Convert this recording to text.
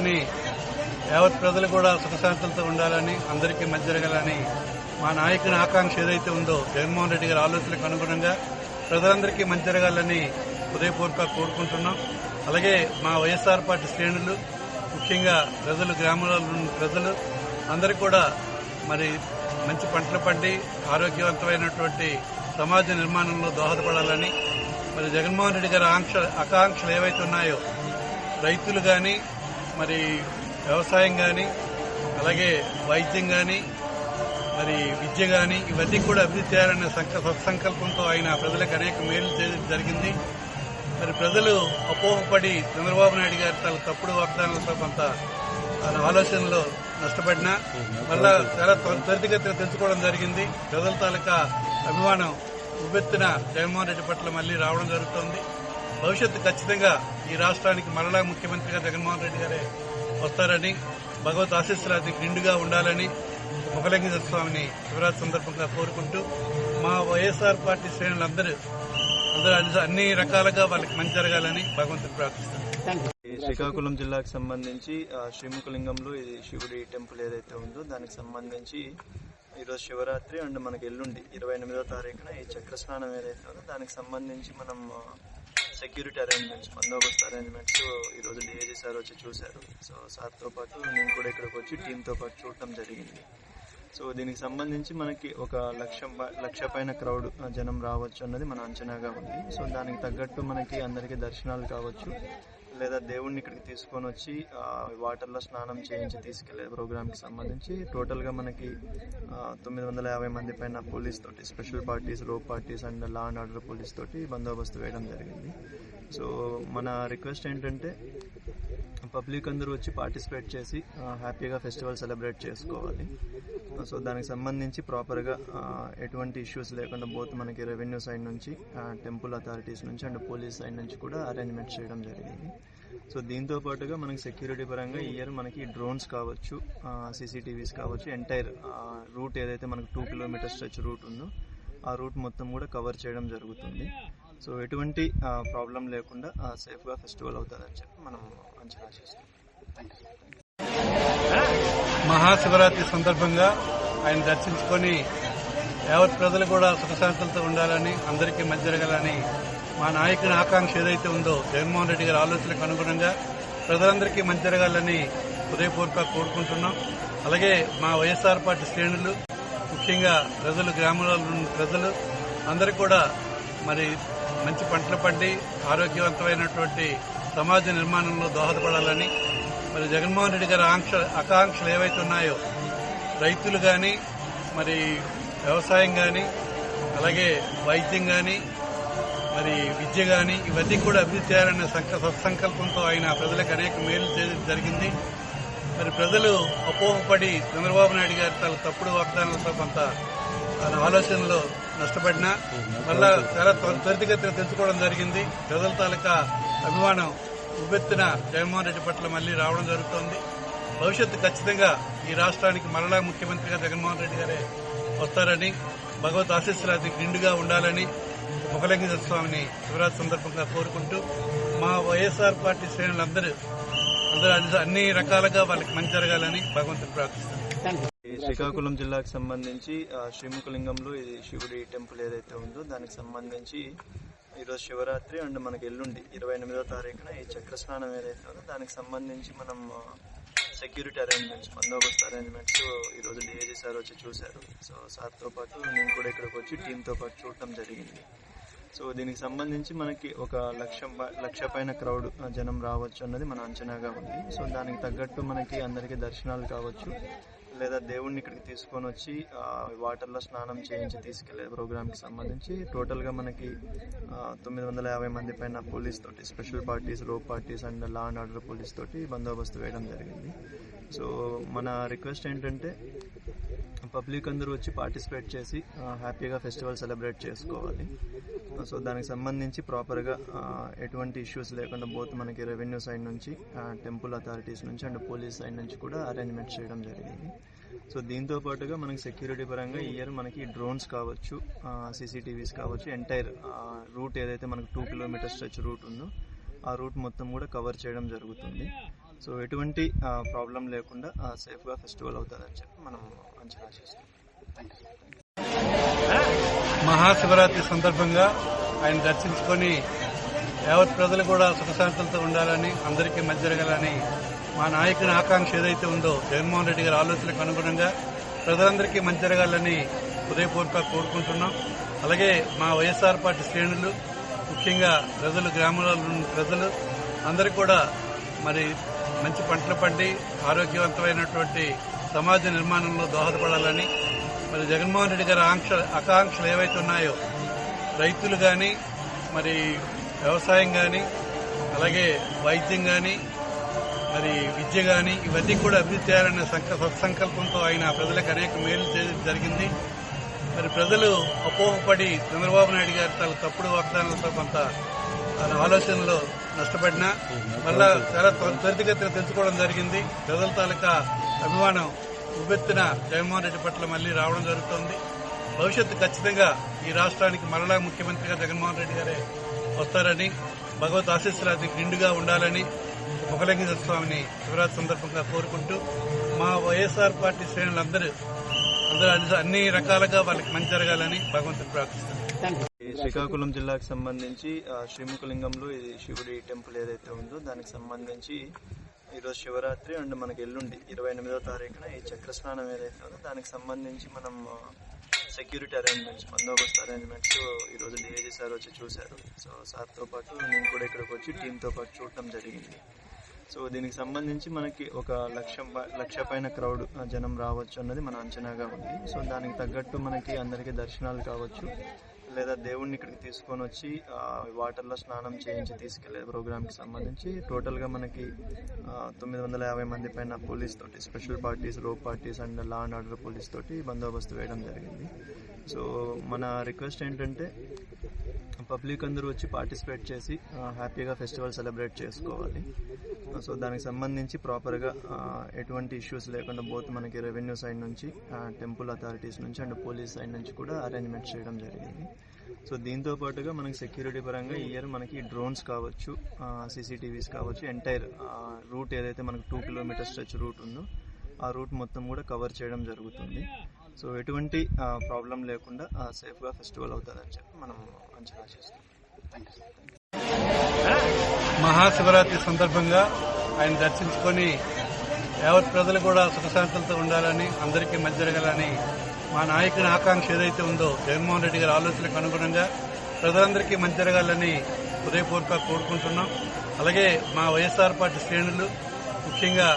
దర్శించుకొని యావత్ ప్రజలు కూడా సుఖశాంతులతో ఉండాలని అందరికీ మంచి జరగాలని మా నాయకుని ఆకాంక్ష ఏదైతే ఉందో జగన్మోహన్ రెడ్డి గారి ఆలోచనలకు అనుగుణంగా ప్రజలందరికీ మంచి జరగాలని హృదయపూర్వక కోరుకుంటున్నాం. అలాగే మా వైఎస్ఆర్ పార్టీ శ్రేణులు ముఖ్యంగా ప్రజలు గ్రామాలలో ఉన్న ప్రజలు అందరూ కూడా మరి మంచి పంటలు పండి ఆరోగ్యవంతమైనటువంటి సమాజ నిర్మాణంలో దోహదపడాలని మరి జగన్మోహన్ రెడ్డి గారి ఆంక్ష ఆకాంక్షలు ఏవైతే ఉన్నాయో రైతులు కానీ మరి వ్యవసాయం కానీ అలాగే వైద్యం కానీ మరి విద్య కానీ ఇవన్నీ కూడా అభివృద్ధి చేయాలన్న సంక- సత్సంకల్పంతో ఆయన ప్రజలకు అనేక మేలు చేయడం జరిగింది. మరి ప్రజలు అపోహపడి చంద్రబాబు నాయుడు గారి తన తప్పుడు వాగ్దానాలతో కొంత ఆలోచనలో నష్టపడినా మళ్ళా చాలా త్వరితగతిగా త్వరితగతిన తెచ్చుకోవడం జరిగింది. ప్రజల తాలూకా అభిమానం ఉవ్వెత్తున జగన్మోహన్ రెడ్డి పట్ల మళ్ళీ రావడం జరుగుతోంది. భవిష్యత్తు ఖచ్చితంగా ఈ రాష్ట్రానికి మరలా ముఖ్యమంత్రిగా జగన్మోహన్ రెడ్డి గారే వస్తారని భగవత్ ఆశీస్సులు అది నిండుగా ఉండాలని ముఖలింగేశ్వర స్వామిని శివరాత్రి సందర్భంగా కోరుకుంటూ మా వైఎస్ఆర్ పార్టీ శ్రేణులందరూ అందరూ అన్ని- రకాలుగా వాళ్ళకి మంచి జరగాలని భగవంతుడు ప్రార్థిస్తాను ఈ శ్రీకాకుళం జిల్లాకు సంబంధించి ఆ, శ్రీముఖలింగంలో ఇది శివుడి టెంపుల్ ఏదైతే ఉందో దానికి సంబంధించి ఈరోజు శివరాత్రి అండ్ మనకి ఎల్లుండి ఇరవై ఎనిమిదో తారీఖున ఈ చక్ర స్నానం ఏదైతే ఉందో దానికి సంబంధించి మనం సెక్యూరిటీ అరేంజ్మెంట్స్ బందోబస్తు అరేంజ్మెంట్స్ ఈరోజు డిఐజీ సార్ వచ్చి చూశారు. సో సార్తో పాటు నేను కూడా ఇక్కడికి వచ్చి టీంతో పాటు చూడటం జరిగింది. సో దీనికి సంబంధించి మనకి ఒక లక్ష లక్ష పైన క్రౌడ్ జనం రావచ్చు అన్నది మన అంచనాగా ఉంది. సో దానికి తగ్గట్టు మనకి అందరికీ దర్శనాలు కావచ్చు. లేదా దేవుణ్ణి ఇక్కడికి తీసుకొని వచ్చి వాటర్లో స్నానం చేయించి తీసుకెళ్ళే ప్రోగ్రామ్కి సంబంధించి. టోటల్గా మనకి తొమ్మిది వందల యాభై మంది పైన పోలీస్ తోటి special parties rope parties and law and order police తోటి బందోబస్తు వేయడం జరిగింది. సో మన రిక్వెస్ట్ ఏంటంటే పబ్లిక్ అందరూ వచ్చి పార్టిసిపేట్ చేసి హ్యాపీగా ఫెస్టివల్ సెలబ్రేట్ చేసుకోవాలి. సో దానికి సంబంధించి ప్రాపర్గా ఎటువంటి ఇష్యూస్ లేకుండా బోత్ మనకి రెవెన్యూ సైడ్ నుంచి టెంపుల్ అథారిటీస్ నుంచి అండ్ పోలీస్ సైడ్ నుంచి కూడా అరేంజ్మెంట్ చేయడం జరిగింది. సో దీంతో పాటుగా మనకి సెక్యూరిటీ పరంగా ఈ ఇయర్ మనకి డ్రోన్స్ కావచ్చు సీసీటీవీస్ కావచ్చు ఎంటైర్ రూట్ ఏదైతే మనకు టూ కిలోమీటర్ స్ట్రెచ్ రూట్ ఉందో ఆ రూట్ మొత్తం కూడా కవర్ చేయడం జరుగుతుంది. సో ఎటువంటి ప్రాబ్లం లేకుండా సేఫ్గా ఫెస్టివల్ అవుతుందని చెప్పి మనం అంచనా చేస్తాం మహాశివరాత్రి సందర్భంగా ఆయన దర్శించుకొని యావత్ ప్రజలు కూడా సుఖశాంతులతో ఉండాలని అందరికీ మంచి జరగాలని మా నాయకుని ఆకాంక్ష ఏదైతే ఉందో జగన్మోహన్ రెడ్డి గారి ఆలోచనకు అనుగుణంగా ప్రజలందరికీ మంచి జరగాలని హృదయపూర్వక కోరుకుంటున్నాం. అలాగే మా వైఎస్ఆర్ పార్టీ శ్రేణులు ముఖ్యంగా ప్రజలు గ్రామాలలో ఉన్న ప్రజలు అందరూ కూడా మరి మంచి పంటలు పండి ఆరోగ్యవంతమైనటువంటి సమాజ నిర్మాణంలో దోహదపడాలని మరి జగన్మోహన్ రెడ్డి గారి ఆంక్ష ఆకాంక్షలు ఏవైతే ఉన్నాయో రైతులు కానీ మరి వ్యవసాయం కానీ అలాగే వైద్యం కానీ మరి విద్య కానీ ఇవన్నీ కూడా అభివృద్ధి చేయాలనే సంక- సత్సంకల్పంతో ఆయన ప్రజలకు అనేక మేలు చేయడం జరిగింది. మరి ప్రజలు అపోహపడి చంద్రబాబు నాయుడు గారి తన తప్పుడు వాగ్దానాలతో కొంత ఆయన ఆలోచనలో నష్టపడినా మళ్ళా చాలా త్వరితగతిగా తెచ్చుకోవడం జరిగింది. ప్రజల తాలూకా అభిమానం ఉవ్వెత్తున జగన్మోహన్ రెడ్డి పట్ల మళ్ళీ రావడం జరుగుతోంది. భవిష్యత్తు ఖచ్చితంగా ఈ రాష్ట్రానికి మరలా ముఖ్యమంత్రిగా జగన్మోహన్ రెడ్డి గారే వస్తారని భగవత్ ఆశీస్సులు అది నిండుగా ఉండాలని ముఖలింగేశ్వర స్వామిని శివరాత్రి సందర్భంగా కోరుకుంటూ మా వైఎస్ఆర్ పార్టీ శ్రేణులందరూ అందరూ అన్ని- రకాలుగా వాళ్ళకి మంచి జరగాలని భగవంతుడు ప్రార్థిస్తాను ఈ శ్రీకాకుళం జిల్లాకు సంబంధించి ఆ, శ్రీముఖలింగంలో ఇది శివుడి టెంపుల్ ఏదైతే ఉందో దానికి సంబంధించి ఈరోజు శివరాత్రి అండ్ మనకి ఎల్లుండి ఇరవై ఎనిమిదో తారీఖున ఈ చక్ర స్నానం ఏదైతే ఉందో దానికి సంబంధించి మనం సెక్యూరిటీ అరేంజ్మెంట్స్ బందోబస్తు అరేంజ్మెంట్స్ ఈరోజు డిఏజీ సార్ వచ్చి చూశారు. సో సార్తో పాటు నేను కూడా ఇక్కడికి వచ్చి టీంతో పాటు చూడటం జరిగింది. సో దీనికి సంబంధించి మనకి ఒక లక్ష లక్ష పైన క్రౌడ్ జనం రావచ్చు అన్నది మన అంచనాగా ఉంది. సో దానికి తగ్గట్టు మనకి అందరికీ దర్శనాలు కావచ్చు. లేదా దేవుణ్ణి ఇక్కడికి తీసుకొని వచ్చి వాటర్లో స్నానం చేయించి తీసుకెళ్ళే ప్రోగ్రామ్కి సంబంధించి. టోటల్గా మనకి తొమ్మిది వందల యాభై మంది పైన పోలీస్ తోటి special parties rope parties and law and order police తోటి బందోబస్తు వేయడం జరిగింది. సో మన రిక్వెస్ట్ ఏంటంటే పబ్లిక్ అందరూ వచ్చి పార్టిసిపేట్ చేసి హ్యాపీగా ఫెస్టివల్ సెలబ్రేట్ చేసుకోవాలి. సో దానికి సంబంధించి ప్రాపర్గా ఎటువంటి ఇష్యూస్ లేకుండా బోత్ మనకి రెవెన్యూ సైడ్ నుంచి టెంపుల్ అథారిటీస్ నుంచి అండ్ పోలీస్ సైడ్ నుంచి కూడా అరేంజ్మెంట్ చేయడం జరిగింది. సో దీంతో పాటుగా మనకి సెక్యూరిటీ పరంగా ఈ ఇయర్ మనకి డ్రోన్స్ కావచ్చు సీసీటీవీస్ కావచ్చు ఎంటైర్ రూట్ ఏదైతే మనకు టూ కిలోమీటర్ స్ట్రెచ్ రూట్ ఉందో ఆ రూట్ మొత్తం కూడా కవర్ చేయడం జరుగుతుంది. సో ఎటువంటి ప్రాబ్లం లేకుండా సేఫ్గా ఫెస్టివల్ అవుతుందని చెప్పి మనం అంచనా చేస్తున్నాం మహాశివరాత్రి సందర్భంగా ఆయన దర్శించుకొని యావత్ ప్రజలు కూడా సుఖశాంతులతో ఉండాలని అందరికీ మంచి జరగాలని మా నాయకుని ఆకాంక్ష ఏదైతే ఉందో జగన్మోహన్ రెడ్డి గారి ఆలోచనకు అనుగుణంగా ప్రజలందరికీ మంచి జరగాలని హృదయపూర్వక కోరుకుంటున్నాం. అలాగే మా వైఎస్ఆర్ పార్టీ శ్రేణులు ముఖ్యంగా ప్రజలు గ్రామాలలో ఉన్న ప్రజలు అందరూ కూడా మరి మంచి పంటలు పండి ఆరోగ్యవంతమైనటువంటి సమాజ నిర్మాణంలో దోహదపడాలని మరి జగన్మోహన్ రెడ్డి గారి ఆంక్ష ఆకాంక్షలు ఏవైతే ఉన్నాయో రైతులు కానీ మరి వ్యవసాయం కానీ అలాగే వైద్యం కానీ మరి విద్య కానీ ఇవన్నీ కూడా అభివృద్ధి చేయాలనే సంక సత్సంకల్పంతో ఆయన ప్రజలకు అనేక మేలు చేయడం జరిగింది. మరి ప్రజలు అపోహపడి చంద్రబాబు నాయుడు గారి తన తప్పుడు వాగ్దానాలతో కొంత ఆలోచనలో నష్టపడినా మళ్ళా చాలా త్వరితగతిన తెలుసుకోవడం జరిగింది. ప్రజల తాలూకా అభిమానం ఉవ్వెత్తున జగన్మోహన్ రెడ్డి పట్ల మళ్ళీ రావడం జరుగుతోంది. భవిష్యత్తు ఖచ్చితంగా ఈ రాష్ట్రానికి మరలా ముఖ్యమంత్రిగా జగన్మోహన్ రెడ్డి గారే వస్తారని భగవత్ ఆశీస్సులు నిండుగా ఉండాలని ముఖలింగేశ్వర స్వామిని శివరాత్రి సందర్భంగా కోరుకుంటూ మా వైఎస్ఆర్ పార్టీ శ్రేణులందరూ అందరూ అన్ని- అన్ని రకాలుగా వాళ్ళకి మంచి జరగాలని భగవంతుని ప్రార్థిస్తున్నాను ఈ శ్రీకాకుళం జిల్లాకు సంబంధించి ఆ, శ్రీముఖలింగంలో ఇది శివుడి టెంపుల్ ఏదైతే ఉందో దానికి సంబంధించి ఈరోజు శివరాత్రి అండ్ మనకి ఎల్లుండి ఇరవై ఎనిమిదో తారీఖున ఈ చక్ర స్నానం ఏదైతే ఉందో దానికి సంబంధించి మనం సెక్యూరిటీ అరేంజ్మెంట్స్ బందోబస్తు అరేంజ్మెంట్స్ ఈరోజు డిఐజీ సార్ వచ్చి చూశారు. సో సార్తో పాటు నేను కూడా ఇక్కడికి వచ్చి టీంతో పాటు చూడటం జరిగింది. సో దీనికి సంబంధించి మనకి ఒక లక్ష లక్ష పైన క్రౌడ్ జనం రావచ్చు అన్నది మన అంచనాగా ఉంది. సో దానికి తగ్గట్టు మనకి అందరికీ దర్శనాలు కావచ్చు. లేదా దేవుణ్ణి ఇక్కడికి తీసుకొని వచ్చి వాటర్లో స్నానం చేయించి తీసుకెళ్ళే ప్రోగ్రామ్కి సంబంధించి టోటల్గా మనకి తొమ్మిది వందల యాభై మంది పైన పోలీస్ తోటి special parties rope parties and law and order police తోటి బందోబస్తు వేయడం జరిగింది. సో మన రిక్వెస్ట్ ఏంటంటే పబ్లిక్ అందరూ వచ్చి పార్టిసిపేట్ చేసి హ్యాపీగా ఫెస్టివల్ సెలబ్రేట్ చేసుకోవాలి. సో దానికి సంబంధించి ప్రాపర్గా ఎటువంటి ఇష్యూస్ లేకుండా బోత్ మనకి రెవెన్యూ సైడ్ నుంచి టెంపుల్ అథారిటీస్ నుంచి అండ్ పోలీస్ సైడ్ నుంచి కూడా అరేంజ్మెంట్ చేయడం జరిగింది. సో దీంతో పాటుగా మనకి సెక్యూరిటీ పరంగా ఈ ఇయర్ మనకి డ్రోన్స్ కావచ్చు సీసీటీవీస్ కావచ్చు ఎంటైర్ రూట్ ఏదైతే మనకు టూ కిలోమీటర్ స్ట్రెచ్ రూట్ ఉందో ఆ రూట్ మొత్తం కూడా కవర్ చేయడం జరుగుతుంది. సో ఎటువంటి ప్రాబ్లం లేకుండా సేఫ్గా ఫెస్టివల్ అవుతుందని చెప్పి మనం అంచనా చేస్తున్నాం. థ్యాంక్ యూ మహాశివరాత్రి సందర్భంగా ఆయన దర్శించుకొని యావత్ ప్రజలు కూడా సుఖశాంతులతో ఉండాలని అందరికీ మంచి జరగాలని మా నాయకుని ఆకాంక్ష ఏదైతే ఉందో జగన్మోహన్ రెడ్డి గారి ఆలోచనలకు అనుగుణంగా ప్రజలందరికీ మంచి జరగాలని హృదయపూర్వక కోరుకుంటున్నాం. అలాగే మా వైఎస్ఆర్ పార్టీ శ్రేణులు ముఖ్యంగా